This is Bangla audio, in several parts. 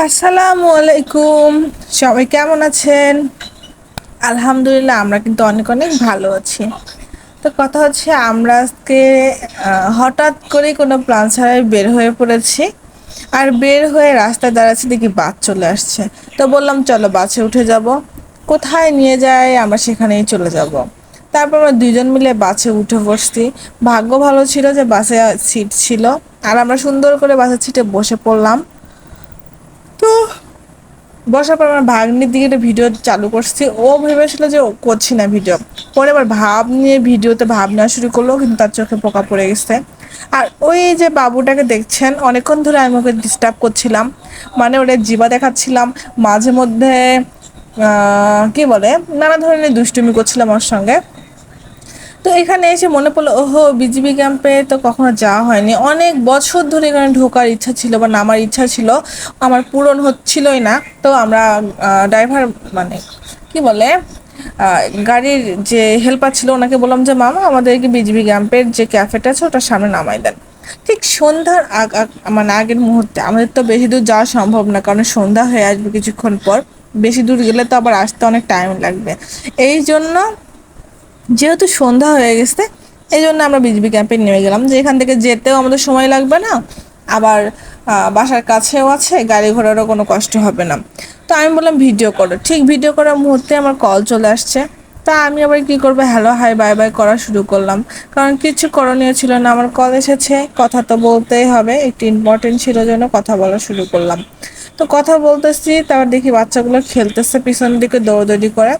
আসসালামু আলাইকুম। সবাই কেমন আছেন? আলহামদুলিল্লাহ, আমরা কিন্তু অনেক অনেক ভালো আছি। তো কথা হচ্ছে, আমরা আজকে হঠাৎ করে কোনো প্ল্যান ছাড়াই বের হয়ে পড়েছি। আর বের হয়ে রাস্তায় দাঁড়াচ্ছি, দেখি বাস চলে আসছে। তো বললাম, চলো বাসে উঠে যাব। কোথায় নিয়ে যায় আমরা সেখানেই চলে যাব। তারপর আমরা দুজন মিলে বাসে উঠে বসছি। ভাগ্য ভালো ছিল যে বাসে সিট ছিল। আর আমরা সুন্দর করে বাসের সিটে বসে পড়লাম। তো বসার পর আমার ভাগ্নির দিকে একটা ভিডিও চালু করছি। ও ভেবেছিল যে ও করছি না ভিডিও পরে আবার ভাব নিয়ে ভিডিওতে ভাব নেওয়া শুরু করল, কিন্তু তার চোখে পোকা পড়ে গেছে। আর ওই যে বাবুটাকে দেখছেন, অনেকক্ষণ ধরে আমি ওকে ডিস্টার্ব করছিলাম। মানে ওটা জিবা দেখাচ্ছিলাম। মাঝে মধ্যে কি বলে, নানা ধরনের দুষ্টুমি করছিলাম ওর সঙ্গে। তো এখানে এসে মনে পড়ল, ওহো, বিজিবি ক্যাম্পে তো কখনো যাওয়া হয়নি। অনেক বছর ধরে এখানে ঢোকার ইচ্ছা ছিল বা নামার ইচ্ছা ছিল, আমার পূরণ হচ্ছিলই না। তো আমরা ড্রাইভার মানে কি বলে গাড়ির যে হেল্পার ছিল, ওনাকে বললাম যে, মামা, আমাদেরকে বিজিবি ক্যাম্পের যে ক্যাফেটা আছে ওটার সামনে নামাই দেন। ঠিক সন্ধ্যার আগ মানে আগের মুহূর্তে, আমাদের তো বেশি দূর যাওয়া সম্ভব না, কারণ সন্ধ্যা হয়ে আসবে কিছুক্ষণ পর। বেশি দূর গেলে তো আবার আসতে অনেক টাইম লাগবে। এই জন্য যেহেতু সন্ধ্যা হয়ে গেছে এই জন্য আমরা বিজবি ক্যাম্পে নেমে গেলাম। যে এখান থেকে যেতেও আমাদের সময় লাগবে না, আবার বাসার কাছেও আছে, গাড়ি ঘোড়ারও কোনো কষ্ট হবে না। তো আমি বললাম, ভিডিও করো। ঠিক ভিডিও করার মুহূর্তে আমার কল চলে আসছে। তা আমি আবার কি করব? হ্যালো, হাই, বাই বাই করা শুরু করলাম। কারণ কিছু করণীয় ছিল না, আমার কল এসেছে। কথা তো বলতেই হবে, একটু ইম্পর্টেন্ট ছিল জন্য কথা বলা শুরু করলাম। তো কথা বলতেছি, তারপর দেখি বাচ্চাগুলো খেলতেছে পিছন দিকে দৌড়দৌড়ি করে।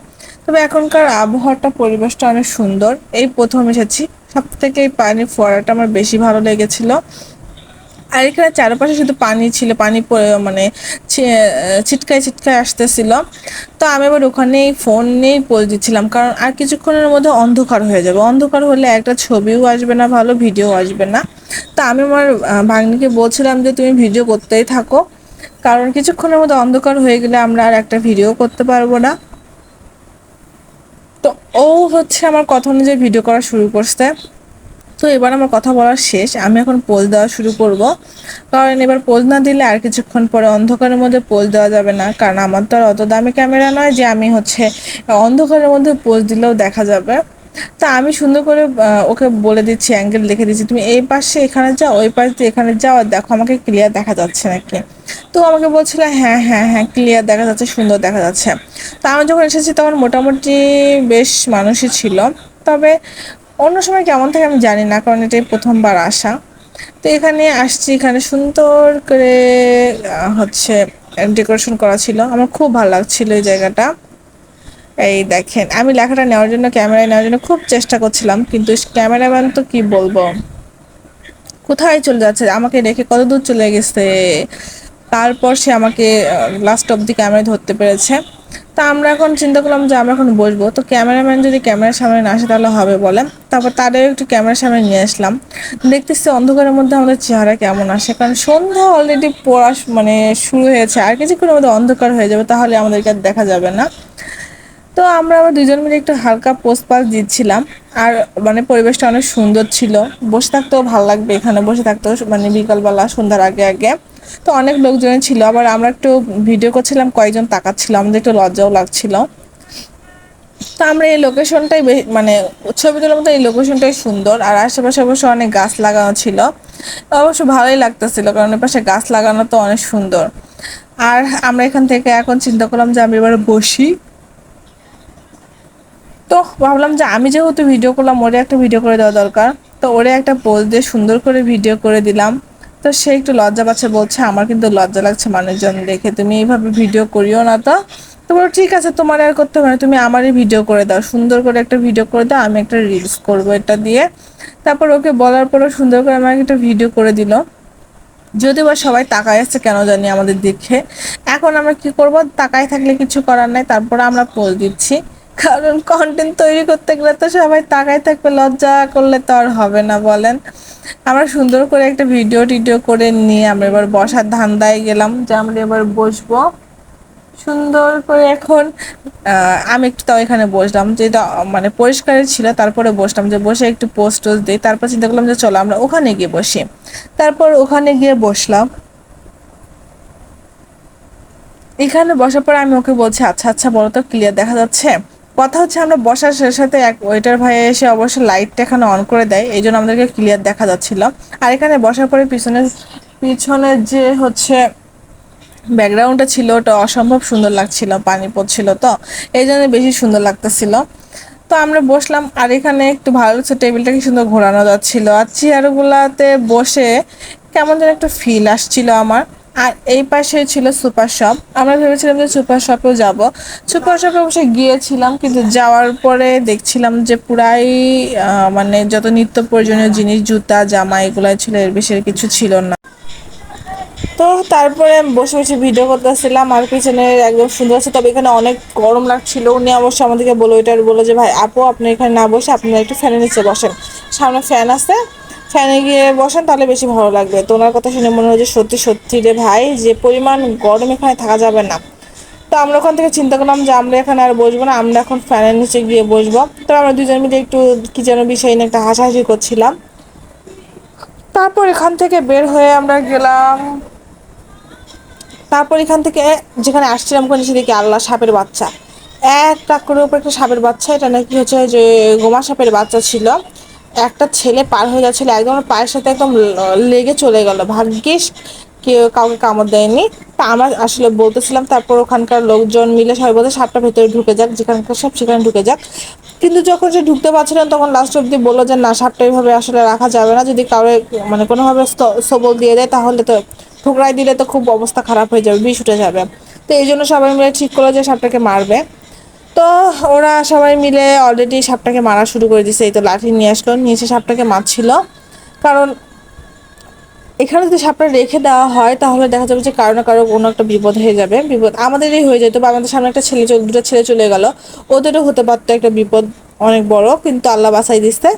তবে এখনকার আবহাওয়াটা, পরিবেশটা অনেক সুন্দর। এই প্রথম এসেছি। সব থেকে এই পানির ফোয়ারাটা আমার বেশি ভালো লেগেছিল। আর এখানে চারপাশে শুধু পানি ছিল, পানি পড়ে- মানে ছিটকায় ছিটকায় আসতেছিল। তো আমি আবার ওখানেই ফোন নিয়েই পোজ দিচ্ছিলাম, কারণ আর কিছুক্ষণের মধ্যে অন্ধকার হয়ে যাবে। অন্ধকার হলে একটা ছবিও আসবে না, ভালো ভিডিও আসবে না। তো আমি আমার ভাগ্নিকে বলছিলাম যে, তুমি ভিডিও করতেই থাকো। কারণ কিছুক্ষণের মধ্যে অন্ধকার হয়ে গেলে আমরা আর একটা ভিডিও করতে পারব না। হচ্ছে আমার কথা অনুযায়ী ভিডিও করা শুরু করছে। তো এবার আমার কথা বলার শেষ। আমি এখন পোল দেওয়া শুরু করব। কারণ এবার পোল না দিলে আর কিছুক্ষণ পরে অন্ধকারের মধ্যে পোল দেওয়া যাবে না। কারণ আমার তো আর অত দামি ক্যামেরা নয় যে আমি হচ্ছে অন্ধকারের মধ্যে পোজ দিলেও দেখা যাবে। তা আমি সুন্দর করে ওকে বলে দিচ্ছি অ্যাঙ্গেল লিখে দিচ্ছি, তুমি এই পাশে এখানে যাও, ওই পাশ দিয়ে এখানে যাও আর দেখো, আমাকে ক্লিয়ার দেখা যাচ্ছে নাকি? তো আমাকে বলছিল হ্যাঁ হ্যাঁ হ্যাঁ ক্লিয়ার দেখা যাচ্ছে, সুন্দর দেখা যাচ্ছে। তা আমি যখন এসেছি তখন মোটামুটি বেশ মানুষই ছিল। তবে অন্য সময় কেমন থাকে আমি জানি না, কারণ এটাই প্রথমবার আসা। তো এখানে আসছি, এখানে সুন্দর করে হচ্ছে ডেকোরেশন করা ছিল। আমার খুব ভালো লাগছিল এই জায়গাটা। এই দেখেন, আমি লেখাটা নেওয়ার জন্য, ক্যামেরায় নেওয়ার জন্য খুব চেষ্টা করছিলাম, কিন্তু ক্যামেরাম্যান তো কি বলব? কোথায় চলে যাচ্ছে? আমাকে রেখে কত দূর চলে গেছে? তারপর সে আমাকে লাস্ট অব দি ক্যামেরায় ধরতে পেরেছে। তা আমরা এখন চিন্তা করলাম যে আমরা এখন বসবো। তো ক্যামেরাম্যান যদি ক্যামেরার সামনে না আসে, তাহলে হবে বলে। তারপর তাদের একটু ক্যামেরার সামনে নিয়ে আসলাম। দেখতেছি অন্ধকারের মধ্যে আমাদের চেহারা কেমন আসে, কারণ সন্ধ্যা অলরেডি পড়া মানে শুরু হয়েছে। আর কিছুক্ষণের মধ্যে অন্ধকার হয়ে যাবে, তাহলে আমাদেরকে আর দেখা যাবে না। তো আমরা আবার দুজন মিলে একটু হালকা পোস্ট পাস দিচ্ছিলাম। আর মানে পরিবেশটা অনেক সুন্দর ছিল। বসে থাকতেও ভালো লাগবে এখানে। বসে থাকতেও মানে বিকালবেলা, সন্ধ্যার আগে আগে। তো অনেক লোকজন ছিল। আবার আমরা একটু ভিডিও করছিলাম, কয়েকজন তাকাচ্ছিল। আমাদের একটু লজ্জাও লাগছিল। তো আমরা এই লোকেশনটাই মানে ছবি তোলার মতো এই লোকেশনটাই সুন্দর। আর আশেপাশে অবশ্য অনেক গাছ লাগানো ছিল। অবশ্য ভালোই লাগতেছিল, কারণ পাশে গাছ লাগানো তো অনেক সুন্দর। আর আমরা এখান থেকে এখন চিন্তা করলাম যে আমি এবার বসি। তো ভাবলাম যে আমি যেহেতু ভিডিও করলাম, ওরে একটা ভিডিও করে দেওয়া দরকার। তো ওরে একটা পোজ দিয়ে সুন্দর করে ভিডিও করে দিলাম। তো সে একটু লজ্জা পাচ্ছে, বলছে, আমার কিন্তু লজ্জা লাগছে মানুষজন দেখে, তুমি এইভাবে ভিডিও করিও না তো। তো বলো ঠিক আছে, তোমার আর করতে হবে না, তুমি আমারই ভিডিও করে দাও। সুন্দর করে একটা ভিডিও করে দাও, আমি একটা রিলস করব এটা দিয়ে। তারপর ওকে বলার পরও সুন্দর করে আমাকে একটা ভিডিও করে দিল। যদিও বা সবাই তাকায় আছে, কেন জানি আমাদের দেখে। এখন আমরা কি করব? তাকায় থাকলে কিছু করার নাই, তারপরে আমরা পোজ দিচ্ছি। কারণ কন্টেন্ট তৈরি করতে গেলে তো সবাই তাকায় থাকবে, লজ্জা করলে তো আর হবে না, বলেন। আমরা সুন্দর করে একটা ভিডিও টিডিও করে নিয়ে আমরা এবার বসার ধান্দায় গেলাম যে আমরা এবার বসবো। সুন্দর করে এখন আমি একটু তাও এখানে বসলাম, যেটা মানে পরিষ্কারই ছিল, তারপরে বসলাম যে বসে একটু পোস্ট টোস্ট দিই, তারপর চিন্তা করলাম যে চলো আমরা ওখানে গিয়ে বসি। তারপর ওখানে গিয়ে বসলাম। এখানে বসার পর আমি ওকে বলছি আচ্ছা আচ্ছা বলো তো ক্লিয়ার দেখা যাচ্ছে? কথা হচ্ছে আমরা বসার সাথে এক ওয়েটার ভাই এসে অবশ্য লাইটটা এখানে অন করে দেয়, এই জন্য আমাদেরকে ক্লিয়ার দেখা যাচ্ছিল। আর এখানে বসার পরে পিছনে পিছনের যে হচ্ছে ব্যাকগ্রাউন্ডটা ছিল, ওটা অসম্ভব সুন্দর লাগছিল পানি পড়ছিল তো, এই জন্য বেশি সুন্দর লাগতেছিল। তো আমরা বসলাম, আর এখানে একটু ভালো লাগছে টেবিলটা কি সুন্দর ঘোরানো যাচ্ছিল। আর চেয়ারগুলাতে বসে কেমন যেন একটা ফিল আসছিল আমার। আর এই পাশে ছিল সুপার শপ। আমরা ভেবেছিলাম যে সুপার শপেও যাব। সুপার শপে অবশ্যই গিয়েছিলাম, কিন্তু যাওয়ার পরে দেখছিলাম যে পুরাই মানে যত নিত্য প্রয়োজনীয় জিনিস, জুতা, জামা এগুলো ছিল, এর বেশি কিছু ছিল না। তো তারপরে বসে বসে ভিডিও করতেছিলাম, আর পিছনে একদম সুন্দর আছে, তবে এখানে অনেক গরম লাগছিল। উনি অবশ্য আমাদেরকে বলো এটা বলো যে, ভাই, আপু, আপনি এখানে না বসে, আপনারা একটু ফ্যানের নিচে বসেন। সামনে ফ্যান আছে ফ্যানে গিয়ে বসেন, তাহলে বেশি ভালো লাগবে। তো ওনার কথা শুনে মনে হয় যে, সত্যি সত্যি রে ভাই, যে পরিমাণ গরম এখানে থাকা যাবে না। তো আমরা ওখান থেকে চিন্তা করলাম যে, আমরা এখানে আর বসবো না, আমরা এখন ফ্যানের নিচে গিয়ে বসবো। তো আমরা দুজন মিলে একটু কি যেন বিষয় নিয়ে একটা হাসাহাসি করছিলাম। তারপর এখান থেকে বের হয়ে আমরা গেলাম। তারপর এখান থেকে যেখানে আসছিলাম, ওখানে সেদিকে আল্লাহ সাপের বাচ্চা। এক টাকুরের উপর একটা সাপের বাচ্চা, এটা নাকি হচ্ছে যে গোমা সাপের বাচ্চা ছিল। একটা ছেলে পার হয়ে যাচ্ছিল, একদম পায়ের সাথে একদম লেগে চলে গেল। ভাগ্যিস কেউ কাউকে কামড় দেয়নি। তা আমার আসলে বলতেছিলাম, তারপর ওখানকার লোকজন মিলে সবাই বলতে সাপটা ভেতরে ঢুকে যাক, যেখানকার সাপ সেখানে ঢুকে যাক। কিন্তু যখন সে ঢুকতে পারছিলেন তখন লাস্ট অব্দি বলল যে, না, সাপটা এইভাবে আসলে রাখা যাবে না। যদি কাউরে মানে কোনোভাবে সবল দিয়ে দেয়, তাহলে তো ঠুকরাই দিলে তো খুব অবস্থা খারাপ হয়ে যাবে, বিষ উঠে যাবে। তো এই জন্য সবাই মিলে ঠিক করল যে, সাপটাকে মারবে। তো ওরা সবাই মিলে অলরেডি সাপটাকে মারা শুরু করে দিছে এই তো লাঠি নিয়ে আসলো, নিয়ে এসে সাপটাকে মারছিল। কারণ এখানে যদি সাপটা রেখে দেওয়া হয়, তাহলে দেখা যাবে যে কারও না কারও কোনো একটা বিপদ হয়ে যাবে। বিপদ আমাদেরই হয়ে যেত, বা আমাদের সামনে একটা ছেলে দুটো ছেলে চলে গেল। ওদেরও হতে পারতো একটা বিপদ অনেক বড়, কিন্তু আল্লাহ বাসাই দিচ্ছে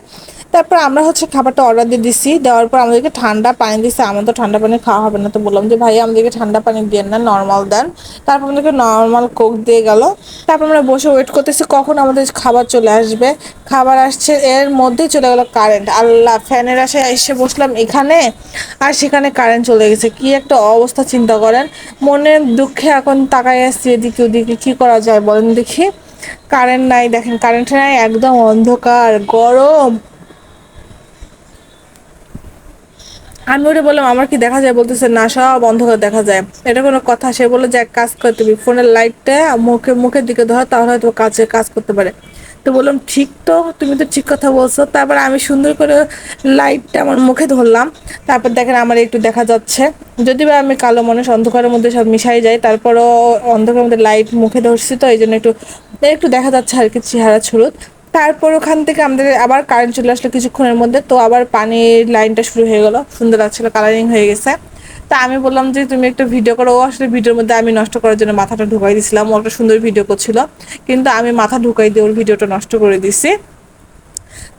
তারপর আমরা হচ্ছে খাবারটা অর্ডার দিয়ে দিছি। দেওয়ার পর আমাদেরকে ঠান্ডা পানি দিচ্ছে আমার তো ঠান্ডা পানি খাওয়া হবে না তো বললাম যে ভাই আমাদেরকে ঠান্ডা পানি দেন না নর্মাল দেন। তারপর আমাদেরকে নর্মাল কোক দিয়ে গেল। তারপর আমরা বসে ওয়েট করতেছি, কখন আমাদের খাবার চলে আসবে। খাবার আসছে, এর মধ্যেই চলে গেল কারেন্ট আল্লাহ ফ্যানের আশায় এসে বসলাম এখানে, আর সেখানে কারেন্ট চলে গেছে। কি একটা অবস্থা, চিন্তা করেন। মনের দুঃখে এখন তাকাই আসছি এদিকে ওদিকে। কি করা যায় বলেন দেখি। কারেন্ট নাই, দেখেন কারেন্ট নাই, একদম অন্ধকার, গরম। আমি ওরে বললাম, আমার কি দেখা যায়? বলতেছে, না, সব অন্ধকার দেখা যায়। এটা কোনো কথা। সে বলে যে, এক কাজ করতে তুমি ফোনের লাইটটা মুখে, মুখের দিকে ধর, তাহলে হয়তো কাজে কাজ করতে পারে। তো বললাম, ঠিক তো, তুমি তো ঠিক কথা বলছো। তারপর আমি সুন্দর করে লাইটটা আমার মুখে ধরলাম। তারপর দেখেন আমার একটু দেখা যাচ্ছে। যদি বা আমি কালো মানুষ, অন্ধকারের মধ্যে সব মিশাই যাই তারপরও অন্ধকারের মধ্যে লাইট মুখে ধরছি তো এই জন্য একটু একটু দেখা যাচ্ছে আর কি চেহারা ছুরুত তারপর ওখান থেকে আমাদের আবার কারেন্ট চলে আসলো কিছুক্ষণের মধ্যে, তো আবার পানির লাইনটা শুরু হয়ে গেলো। সুন্দর লাগছিল কালারিং হয়ে গেছে। তা আমি বললাম যে, তুমি একটা ভিডিও করো। ও আসলে ভিডিওর মধ্যে আমি নষ্ট করার জন্য মাথাটা ঢুকাই দিছিলাম। ও একটা সুন্দর ভিডিও করছিল, কিন্তু আমি মাথা ঢুকাই দিয়ে ওর ভিডিওটা নষ্ট করে দিছি।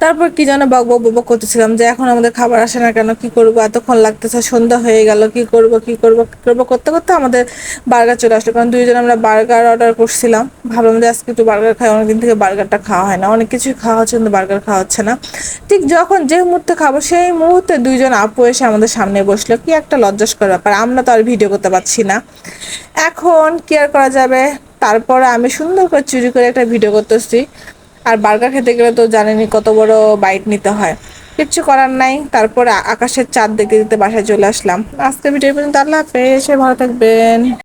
তারপর কি যেন বক বক বক করতেছিলাম যে এখন আমাদের খাবার আসে না কেন, কি করব? এতক্ষণ লাগতেছে, সন্ধ্যা হয়ে গেল, কি করব কি করব, কি করব? করতে করতে আমাদের বার্গার চলে আসলো। কারণ দুইজন আমরা বার্গার অর্ডার করছিলাম। ভাবলাম যে আজকে একটু বার্গার খাই, অনেকদিন থেকে বার্গারটা খাওয়া হয় না। অনেক কিছুই খাওয়া হচ্ছে, কিন্তু বার্গার খাওয়া হচ্ছে না। ঠিক যখন যে মুহূর্তে খাব, সেই মুহূর্তে দুইজন আপু এসে আমাদের সামনে বসল। কি একটা লজ্জাস্কর ব্যাপার, আমরা তো আর ভিডিও করতে পারছি না। এখন কি আর করা যাবে? তারপরে আমি সুন্দর করে চুরি করে একটা ভিডিও করতেছি। আর বার্গার খেতে গেলে তো জানেনি কত বড় বাইট নিতে হয়। কিচ্ছু করার নাই, তারপরে আকাশের চাঁদ দেখতে দেখতে বাসায় চলে আসলাম। আজকে ভিডিও পর্যন্ত, আল্লাহ হাফেজ ভালো থাকবেন।